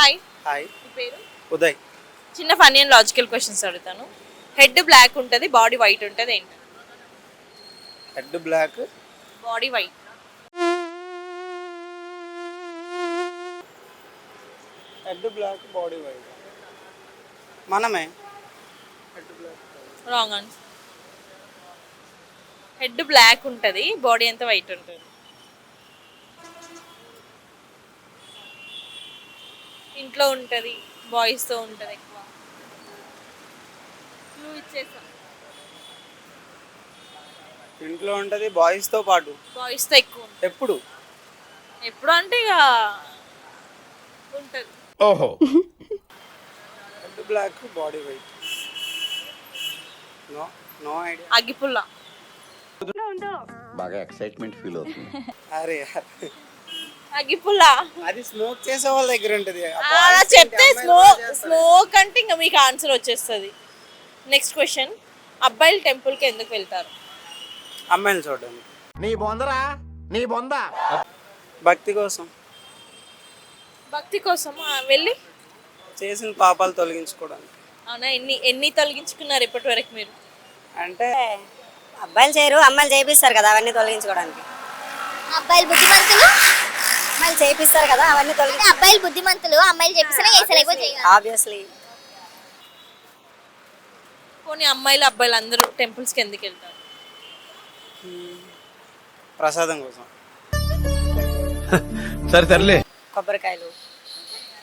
Hi hi పేరు? ఉదయ్. చిన్న funny and logical questions అడుగుతాను. హెడ్ బ్లాక్ ఉంటుంది బాడీ వైట్ ఉంటుంది ఏంటి? Head black. Body white. Head black body white. మనమే. Head black. Wrong answer head black ఉంటుంది బాడీ అంతా వైట్ ఉంటుంది. ఇంట్లో ఉంటుంది బాయ్స్తో ఉంటుంది ఎక్కువ. నువ్వు ఇచ్చేసా ఇంట్లో ఉంటుంది బాయ్స్తో పాటు. బాయ్స్తో ఎక్కువ ఉంటుంది. ఎప్పుడు? ఎప్పుడు అంటే ఇక ఉంటుంది. ఓహో. Head black body white no no idea అగ్గిపుల్ల. బాగా ఎక్సైట్మెంట్ ఫీల్ అవుతుంది. అరే. అగ్గిపుల్ల అది స్మోక్ చేసే వాళ్ళ దగ్గర ఉంటుంది. అలా చెప్తే స్మోక్ స్మోక్ అంటే ఇంకా మీకు ఆన్సర్ వచ్చేస్తుంది. నెక్స్ట్ క్వశ్చన్ అబ్బాయిలు టెంపుల్కి ఎందుకు వెళ్తారు? అమ్మాయిలు చూడండి నీ బొందరా? నీ బొంద? భక్తి కోసం. భక్తి కోసం ఆ, వెళ్ళి? చేసిన పాపాలు తొలగించుకోవడానికి. అవునా? ఎన్ని ఎన్ని తొలగించుకున్నారు ఇప్పటి వరకు మీరు? అంటే అబ్బాయిలు చేయరు అమ్మాయిలు చేపిస్తారు కదా అవన్నీ తొలగించుకోవడానికి. అబ్బాయిలు బుద్ధిమంతులు అమ్మాయిలు చేపిస్తారు కదా అవన్నీ తొలగి అబ్బాయిలు బుద్ధిమంతులు అమ్మాయిలు ఎక్కువ చేయాలి ఆబ్వియస్లీ పోనీ అమ్మాయిలు అబ్బాయిలు అందరూ టెంపుల్స్కి ఎందుకు వెళ్తారు? ప్రసాదం కోసం. సరే సర్లే. కొబ్బరికాయలు.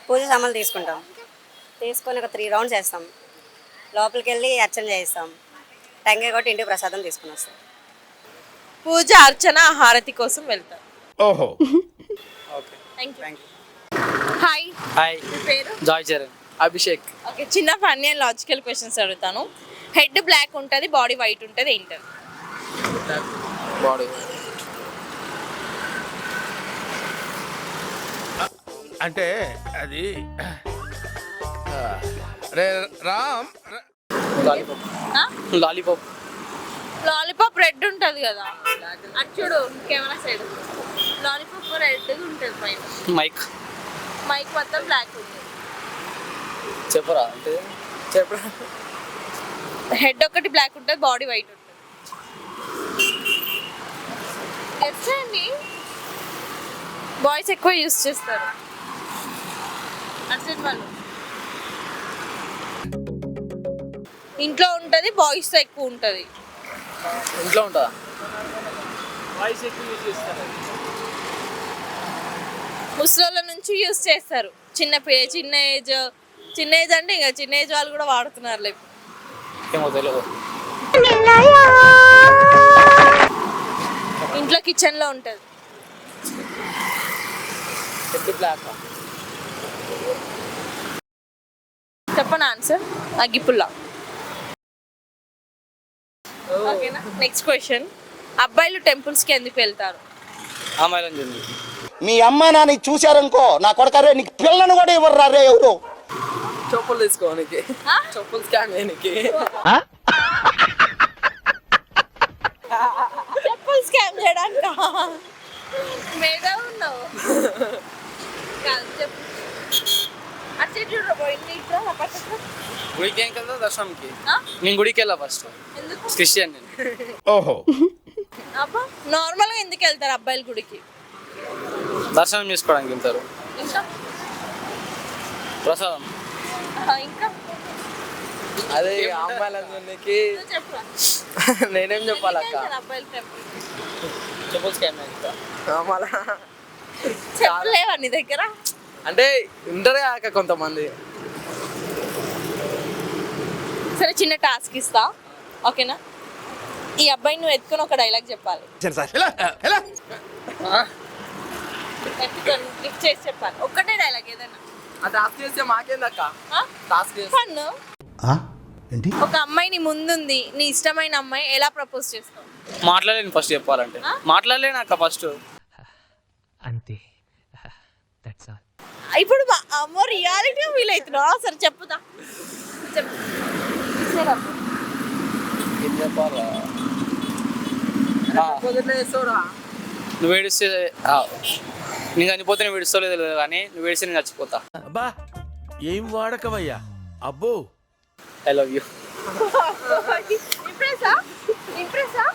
పూజ సామాన్లు తీసుకుంటాం. తీసుకొని ఒక త్రీ రౌండ్స్ వేస్తాం లోపలికి వెళ్ళి అర్చన చేయిస్తాం. టెంకాయ కొట్టి ఇంటికి ప్రసాదం తీసుకుని వస్తాం. పూజ అర్చన హారతి కోసం వెళ్తారు. ఓహో. థ్యాంక్ యూ హాయ్ హాయ్ మీ పేరు? జాయ్ చరణ్ అభిషేక్ ఓకే చిన్న ఫన్నీ అండ్ లాజికల్ క్వశ్చన్స్ అడుగుతాను. హెడ్ బ్లాక్ ఉంటుంది బాడీ వైట్ ఉంటుంది ఏంటది? బాడీ అంటే అది రే రామ్ లాలీపాప్ లాలీపాప్ లాలీపాప్ రెడ్ ఉంటుంది కదా. అటు చూడు కెమెరా సైడ్. లాలీపాప్ రెడ్ ఉంటుంది పైన. మైక్. మైక్ మొత్తం బ్లాక్ ఉంటుంది. చెప్పరా అంటే? చెప్పరా? హెడ్ ఒకటి బ్లాక్ ఉంటుంది బాడీ వైట్ ఉంటుంది. చేయండి బాయ్స్ ఎక్కువ యూస్ చేస్తారు? అర్జెంట్ వాళ్ళు. ఇంట్లో ఉంటుంది బాయ్స్తో ఎక్కువ ఉంటుంది. ఇంట్లో ఉంటుందా ముసలోళ్ళ నుంచి యూస్ చేస్తారు. చిన్న పే చిన్న ఏజ్ చిన్న ఏజ్ అంటే ఇంకా చిన్న ఏజ్ వాళ్ళు కూడా వాడుతున్నారు లేదు ఏమో తెలియదు ఇంట్లో కిచెన్లో ఉంటుంది. హెడ్ చెప్పనా ఆన్సర్? అగ్గిపుల్లా. ఓకేనా? Next question. అబ్బాయిలు టెంపుల్స్కి ఎందుకు వెళ్తారు? అమ్మాయిలు మీ అమ్మ నాన్న చూశారనుకో నా కొడకరే నీకు పిల్లను కూడా ఇవ్వరు రే ఎవరు? చెప్పులు తీసుకోనికి? చెప్పులు చెప్పులు స్కామ్ చేయడానిక? మీద ఉన్నావు కాదు చెప్పు. అటు చూడరా పోయింది ఇట్లా నా పక్కకు గుడికి ఏం కదా దర్శనంకి? నేను గుడికి వెళ్ళా ఫస్ట్ క్రిస్టియన్ నేను. ఓహో. నార్మల్గా ఎందుకు వెళ్తారు అబ్బాయిల గుడికి? దర్శనం చేసుకోవడానికి వెళ్తారు. ఇంకా? ప్రసాదం. ఇంకా? అదే చెప్పు నేనేం చెప్పులు మళ్ళా చెప్పలేవా నీ దగ్గర? అంటే ఉంటారే కాక కొంతమంది. సరే చిన్న టాస్క్ ఇస్తా. ఓకేనా? ఈ అబ్బాయిని నువ్వు ఎత్తుకొని ఒక డైలాగ్ చెప్పాలి. ఎత్తుకొని లిఫ్ట్ చేసి చెప్పాలి. ఒక్కటే డైలాగ్ ఏదైనా. ఆ టాస్క్ చేస్తే మాకేందక్క? ఆ? టాస్క్ చేస్తే. ఫన్ ఏంటి? ఒక అమ్మాయి నీ ముందుంది. నీ ఇష్టమైన అమ్మాయి ఎలా ప్రపోజ్ చేస్తావు? మాట్లాడలేను ఫస్ట్ చెప్పాలంటే. మాట్లాడలేను అక్క ఫస్ట్ అంతే. దట్స్ ఆల్ ఇప్పుడు మా అమ్మో రియాలిటీ ఫీల్ అవుతున్నావు సరే చెప్పుదా. చెప్పు. ఏం చెప్పాలా? నువ్వు ఏడిస్తే ఆ, నేను చనిపోతే నేను విడుస్తలేదు తెలియదు కానీ నువ్వు నేను చచ్చిపోతా. అబ్బా ఏం వాడకవయ్యా అబ్బో. ఐ లవ్ యూ ఇంప్రెసా ఇంప్రెసా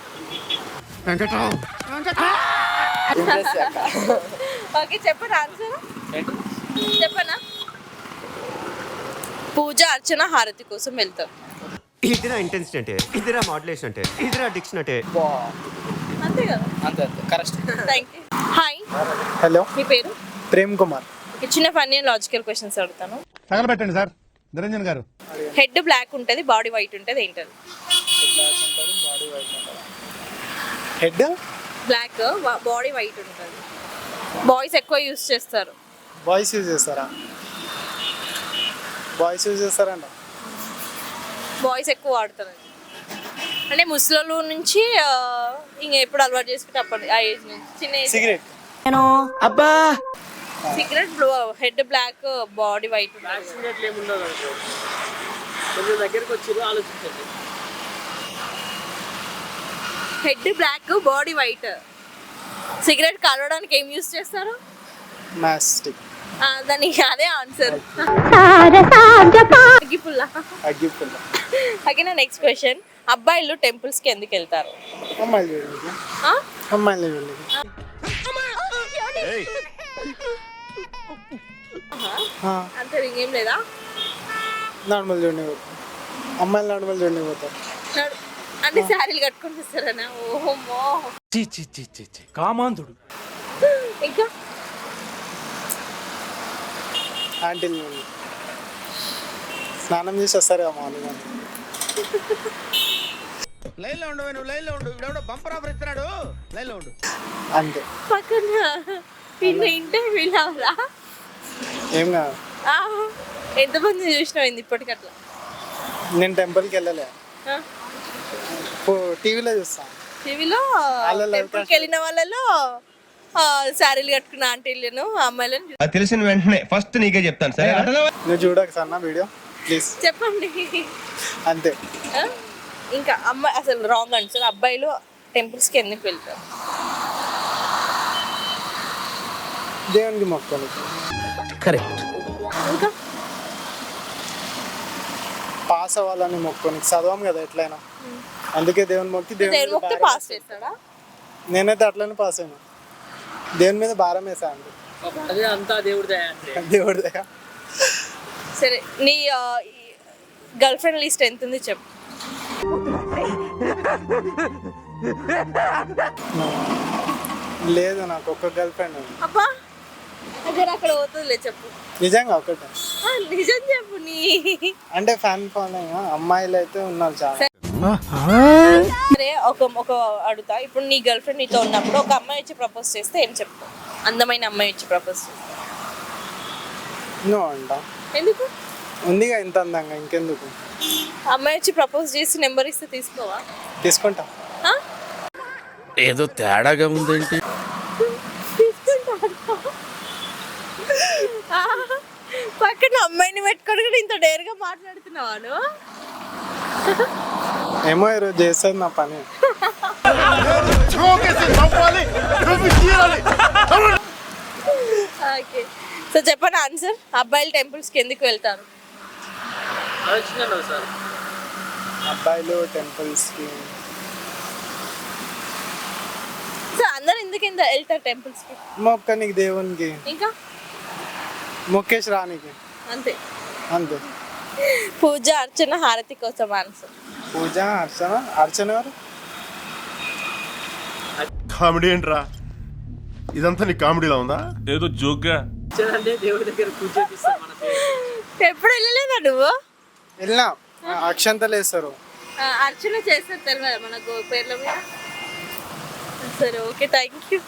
ఓకే చెప్పండి ఆన్సర్ చెప్పనా పూజ అర్చన హారతి కోసం వెళ్తాం. ఇదిరా ఇంటెన్సిటీ అంటే ఇదిరా మాడ్యులేషన్ అంటే ఇదిరా డిక్షన్ అంటే. అంతే కదా? అంతే అంతే. Correct thank you hi hello మీ పేరు? ప్రేమ్ కుమార్. చిన్న ఫన్నీ లాజికల్ క్వశ్చన్స్ అడుగుతాను. తగలబెట్టండి sir. Niranjan garu. Head black ఉంటుంది బాడీ వైట్ ఉంటుంది ఏంటది? హెడ్ బ్లాక్ బాడీ వైట్ ఉంటుంది. బాయ్స్ ఎక్కువ యూస్ చేస్తారు. బాయ్స్ యూజ్ చేస్తారా? బాయ్స్ యూజ్ చేస్తారంట. బాయ్స్ ఎక్కువ వాడతారు అది. అంటే ముసలోళ్ళు నుంచి ఇంక ఎప్పుడు అలవాటు చేసుకుంటే అప్పటి ఆ ఏజ్ నుంచి చిన్న age. Cigarette cigarette head black body white దగ్గరికి వచ్చి ఆలోచించండి. Head black body white cigarette కలవడానికి ఏం యూస్ చేస్తారు? మాస్టిక్ దానికి అదే ఆన్సర్ అగ్గిపుల్ల అగ్గిపుల్ల ఓకేనా నెక్స్ట్ క్వశ్చన్ అబ్బాయిలు temples కి ఎందుకు వెళ్తారు? ఆ? అంతే ఇంకేం లేదా? నార్మల్ పోతారు అమ్మాయిలు నార్మల్ పోతారు. నడు- అంటే శారీలు కట్టుకొని వస్తారనా? ఓహో. కామాంధుడు. ఇంకా? ఆంటీలు స్నానం చేసి వస్తారు కదా లైన్లో ఉండు నువ్వు లైన్లో ఉండు. ఇప్పుడు బంపర్ ఆఫర్ ఇస్తున్నాడు. లైన్లో ఉండు. అంతే. పక్కన పిన్న ఇంటే వీళ్ళవరా ఏం కాదు. ఎంతమంది చూసినావు ఇంది ఇప్పటికట్లా? నేను టెంపుల్కి వెళ్ళలే? టీవీలో చూస్తాను టీవీలో టెంపుల్కి వెళ్ళిన వాళ్ళలో ఆ, శారీలు కట్టుకున్న ఆంటీలను అమ్మాయిలను అది తెలిసిన వెంటనే ఫస్ట్ నీకే చెప్తాను సరే నువ్వు చూడక సన్న వీడియో ప్లీజ్. చెప్పండి. అంతే? ఇంకా అమ్మాయి అసలు రాంగ్ ఆన్సర్ అబ్బాయిలు టెంపుల్స్కి ఎందుకు వెళ్తారు? దేవునికి మొక్కలు. కరెక్ట్ ఇంకా? పాస్ అవ్వాలని మొక్కుని చదవం కదా ఎట్లయినా. అందుకే దేవుని మొక్కి దేవుని మొక్కితే పాస్ చేస్తాడా? నేనైతే అట్లనే పాస్ అయినా. దేవుని మీద భారం వేసా అండి. అదే అంతా దేవుడి దేవుడి దయ. సరే నీ గర్ల్ ఫ్రెండ్ లిస్ట్ ఎంత ఉంది చెప్పు. లేదు నాకు ఒక్క గర్ల్ ఫ్రెండ్ ఉంది. అబ్బా అక్కడ అక్కడ పోతుందిలే చెప్పు. నిజంగా ఒకటే. ఆ, నిజం చెప్పు నీ. అంటే ఫ్యాన్ ఫాలోయింగ్ అమ్మాయిలు అయితే ఉన్నారు చాలా. సరే. ఒక ఒక అడుగుతా. ఇప్పుడు నీ గర్ల్ ఫ్రెండ్ నీతో ఉన్నప్పుడు ఒక అమ్మాయి వచ్చి ప్రపోజ్ చేస్తే ఏం చెప్తావు? అందమైన అమ్మాయి వచ్చి ప్రపోజ్ చేస్తే. నువ్వు అంట ఎందుకు? ఉందిగా ఇంత అందంగా ఇంకెందుకు? అమ్మాయి వచ్చి ప్రపోజ్ చేసి నెంబర్ ఇస్తే తీసుకోవా? తీసుకుంటా? ఏదో తేడాగా ఉందేంటి? పక్కన అమ్మాయిని పెట్టుకొని కూడా ఇంత డేర్గా మాట్లాడుతున్నావా నువ్వు? ఏమో ఈరోజు చేస్తుంది నా పని. ఓకే సో చెప్పండి ఆన్సర్ అబ్బాయిలు టెంపుల్స్కి ఎందుకు వెళ్తారు? ఆలోచించండి అబ్బాయిలు టెంపుల్స్కి. సో అందరు ఎందుకు ఎంత వెళ్తారు టెంపుల్స్కి? మొక్కనికి దేవునికి. ఇంకా? మొక్కేసి రానికి. అంతే. అంతే. పూజ అర్చన హారతి కోసం పూజ అర్చన అర్చన ఎవరు? కామెడీ ఏంట్రా? ఇదంతా నీ కామెడీలో ఉందా? ఏదో జోక్గా. అంటే దేవుడి దగ్గర పూజ చేపిస్తాం మన పేరు ఎప్పుడు వెళ్ళలేదా నువ్వు? వెళ్ళినా. అక్షంతలు వేస్తారు. అర్చన చేస్తారు తెలియదు మన గో పేర్ల మీద? సరే ఓకే థ్యాంక్ యూ